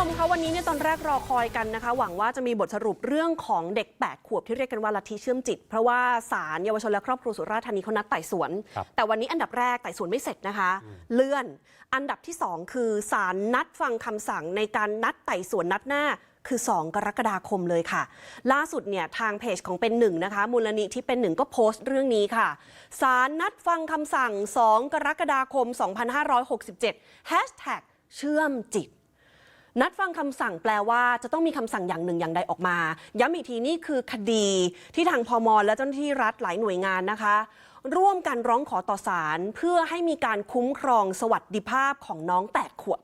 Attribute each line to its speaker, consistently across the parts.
Speaker 1: ชมคะวันนี้เนี่ยตอนแรกรอคอยกันนะคะ หวังว่าจะมีบทสรุปเรื่องของเด็ก 8 ขวบที่เรียกกันว่าลัทธิเชื่อมจิต เพราะว่าศาลเยาวชนและครอบครัวสุราษฎร์ธานีเขานัดไต่สวน
Speaker 2: ครับ
Speaker 1: แต่วันนี้อันดับแรกไต่สวนไม่เสร็จนะคะ เลื่อน อันดับที่ 2 คือศาลนัดฟังคำสั่งในการนัดไต่สวนนัดหน้าคือ 2 กรกฎาคมเลยค่ะ ล่าสุดเนี่ยทางเพจของเป็นหนึ่งนะคะ มูลนิธิที่เป็นหนึ่งก็โพสต์เรื่องนี้ค่ะศาลนัดฟังคำสั่ง 2 กรกฎาคม 2567 Hashtag เชื่อมจิต นัดฟังคำสั่งแปลว่าจะต้องมีคำสั่งอย่างหนึ่งอย่างใดออกมา ย้ำอีกทีนี่คือคดีที่ทางพมและเจ้าหน้าที่รัฐหลายหน่วยงานนะคะ ร่วมกันร้องขอต่อศาลเพื่อให้มีการคุ้มครองสวัสดิภาพของน้อง 8 ขวบ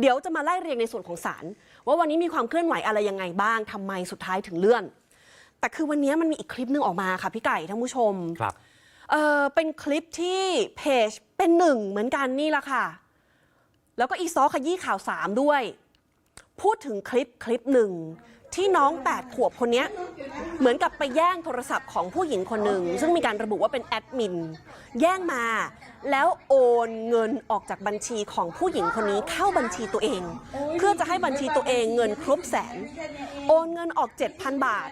Speaker 1: เดี๋ยวจะมาไล่เรียงในส่วนของศาลว่าวันนี้มีความเคลื่อนไหวอะไรยังไงบ้างทำไมสุดท้ายถึงเลื่อน แต่คือวันนี้มันมีอีกคลิปหนึงออกมาค่ะพี่ไก่ท่านผู้ชม
Speaker 2: ครับ
Speaker 1: เออเป็นคลิปที่เพจเป็นหนึ่งเหมือนกันนี่แหละค่ะ แล้วก็อีซอขยี้ข่าวสามด้วย พูดถึงคลิปคลิปหนึ่งที่น้อง 8 ขวบคนนี้เหมือนกับไปแย่งโทรศัพท์ของผู้หญิงคนหนึ่ง ซึ่งมีการระบุว่าเป็นแอดมิน แย่งมา แล้วโอนเงินออกจากบัญชีของผู้หญิงคนนี้เข้าบัญชีตัวเอง เพื่อจะให้บัญชีตัวเองเงินครบแสน โอนเงินออก 7,000 บาท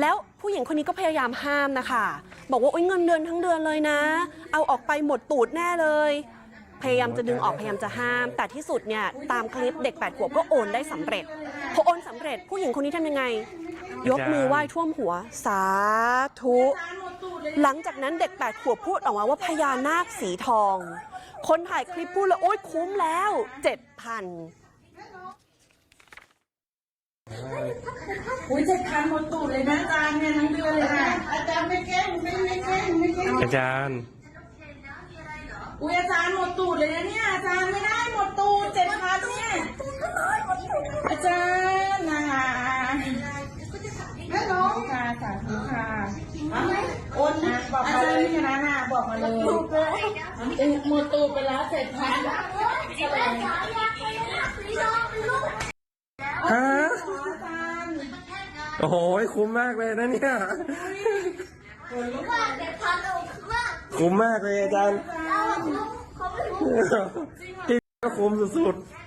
Speaker 1: แล้วผู้หญิงคนนี้ก็พยายามห้ามนะคะ บอกว่าโอ๊ยเงินเดือนทั้งเดือนเลยนะ เอาออกไปหมดตูดแน่เลย พยายามจะดึงออกพยายามจะห้าม แต่ที่สุดเนี่ยตามคลิปเด็ก8ขวบก็โอนได้สำเร็จพอโอนสำเร็จผู้หญิงคนนี้ทำยังไง ยกมือไหว้ท่วมหัว สาธุ หลังจากนั้นเด็ก8ขวบพูดออกมาว่าพญานาคสีทอง คนถ่ายคลิปพูดเลยโอ๊ยคุ้มแล้ว7,000
Speaker 3: อุ้ยเจ็ดพันหมดตูดเลยนะอาจารย์เนี่ยทั้งเดือนเลยนะอาจารย์ไม่แกล้งไม่ไม่แกล้งไม่แกล้ง
Speaker 2: อาจารย์
Speaker 3: อุ้ยอาจารย์หมดตูดเลยนะเนี่ยอาจารย์ไม่ได้หมดตูดเจ็ดพันเนี่ยอาจารย์นะฮัลโหลค่ะสาธุค่ะโอนนะบอกมาเลยนี่นะนะบอกมาเลยหมดตูดไปแล้วเจ็ดพัน
Speaker 2: ฮะโอ้โหคุ้มมากเลยนะเนี่ยคุ้มมากเลยอาจารย์ ที่ก็คุ้มสุดๆ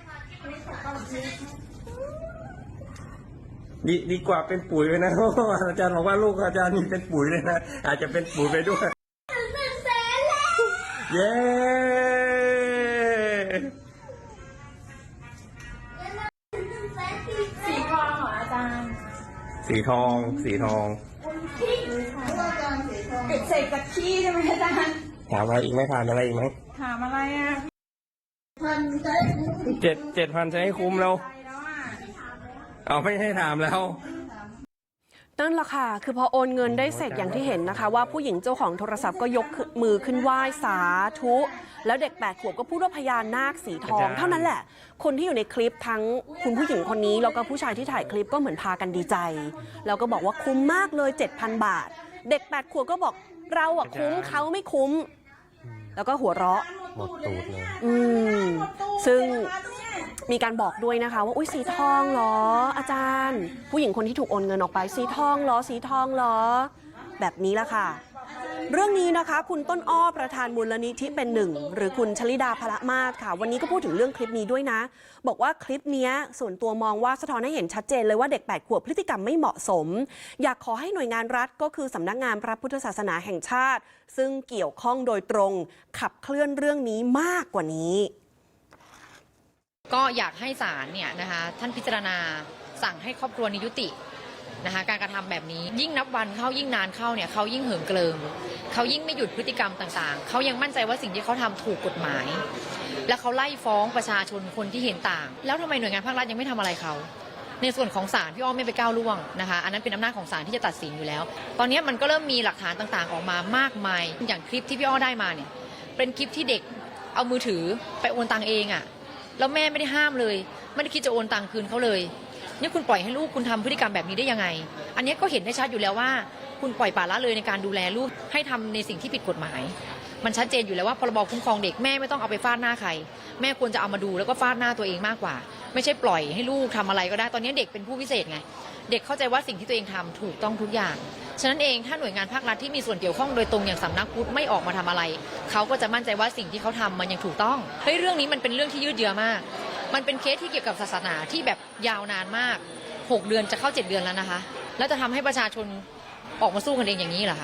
Speaker 2: ดีดีกว่าเป็นปุ๋ยไปนะเพราะว่าอาจารย์บอกว่าลูกอาจารย์นี่เป็นปุ๋ยเลยนะอาจจะเป็นปุ๋ยไปด้วยเย้
Speaker 3: สีทองเหรออาจารย์
Speaker 2: สีทอง สีทอง
Speaker 3: เป็ดเสกจากขี้ใช่ไหมอาจารย์
Speaker 2: ถามอะไรอีกไหมผ่านอะไรอีกไหม
Speaker 3: ถามอะไรอะ
Speaker 2: เจ็ดเจ็ดพันใช้ให้คุ้มแล้ว
Speaker 3: ไปแล้วอะ
Speaker 2: เอาไม่ให้ถามแล้ว
Speaker 1: นั่นแหละค่ะ คือพอโอนเงินได้เสร็จอย่างที่เห็นนะคะ ว่าผู้หญิงเจ้าของโทรศัพท์ก็ยกมือขึ้นไหว้สาธุ แล้วเด็กแปดขวบก็พูดว่าพญานาคสีทอง
Speaker 2: อาจารย์
Speaker 1: เท่านั้นแหละ คนที่อยู่ในคลิปทั้งคุณผู้หญิงคนนี้ แล้วก็ผู้ชายที่ถ่ายคลิปก็เหมือนพากันดีใจ แล้วก็บอกว่าคุ้มมากเลย 7,000 บาท เด็กแปดขวบก็บอกเราอะคุ้มเขาไม่คุ้ม แล้วก็หัวเราะ
Speaker 2: หมดตูดเลย
Speaker 1: อืม ซึ่งมีการบอกด้วยนะคะว่าอุ้ยสีทองเหรอ อาจารย์ ผู้หญิงคนที่ถูกโอนเงินออกไปสีทองเหรอสีทองเหรอ แบบนี้ละค่ะ เรื่องนี้นะคะ คุณต้นอ้อประธานมูลนิธิเป็นหนึ่ง หรือคุณชลิดาพละมาศค่ะ วันนี้ก็พูดถึงเรื่องคลิปนี้ด้วยนะ บอกว่าคลิปเนี้ยส่วนตัวมองว่าสะท้อนให้เห็นชัดเจนเลยว่าเด็ก 8 ขวบพฤติกรรมไม่เหมาะสม อยากขอให้หน่วยงานรัฐก็คือสำนักงานพระพุทธศาสนาแห่งชาติ ซึ่งเกี่ยวข้องโดยตรง ขับเคลื่อนเรื่องนี้มากกว่านี้
Speaker 4: ก็อยากให้ศาลเนี่ยนะคะท่านพิจารณาสั่งให้ครอบครัวนี้ยุติ นะคะการกระทำแบบนี้ยิ่งนับวันเข้ายิ่งนานเข้าเนี่ยเขายิ่งเหิมเกลิมเขายิ่งไม่หยุดพฤติกรรมต่างๆ เขายังมั่นใจว่าสิ่งที่เขาทำถูกกฎหมาย และเขาไล่ฟ้องประชาชนคนที่เห็นต่าง แล้วทำไมหน่วยงานภาครัฐยังไม่ทำอะไรเขาในส่วนของศาลพี่อ้อมไม่ไปก้าวล่วงนะคะ อันนั้นเป็นอำนาจของศาลที่จะตัดสินอยู่แล้ว ตอนนี้มันก็เริ่มมีหลักฐานต่างๆ ออกมามากมาย อย่างคลิปที่พี่อ้อได้มาเนี่ย เป็นคลิปที่เด็กเอามือถือไปโอนตังเองอะ แล้วแม่ไม่ได้ห้ามเลย ไม่ได้คิดจะโอนตังคืนเขาเลย นี่คุณปล่อยให้ลูกคุณทำพฤติกรรมแบบนี้ได้ยังไง อันนี้ก็เห็นได้ชัดอยู่แล้วว่า คุณปล่อยปละละเลยในการดูแลลูกให้ทำในสิ่งที่ผิดกฎหมาย มันชัดเจนอยู่แล้วว่าพรบคุ้มครองเด็กแม่ไม่ต้องเอาไปฟาดหน้าใคร แม่ควรจะเอามาดูแล้วก็ฟาดหน้าตัวเองมากกว่า ไม่ใช่ปล่อยให้ลูกทำอะไรก็ได้ตอนนี้เด็กเป็นผู้พิเศษไง เด็กเข้าใจว่าสิ่งที่ตัวเองทำถูกต้องทุกอย่างฉะนั้นเองถ้าหน่วยงานภาครัฐที่มีส่วนเกี่ยวข้องโดยตรงอย่างสำนักพุทธไม่ออกมาทำอะไร เขาก็จะมั่นใจว่าสิ่งที่เขาทำมันยังถูกต้องเฮ้ยเรื่องนี้มันเป็นเรื่องที่ยืดเยื้อมาก มันเป็นเคสที่เกี่ยวกับศาสนาที่แบบยาวนานมาก 6 เดือนจะเข้า 7 เดือนแล้วนะคะ แล้วจะทำให้ประชาชนออกมาสู้กันเองอย่างนี้เหรอคะ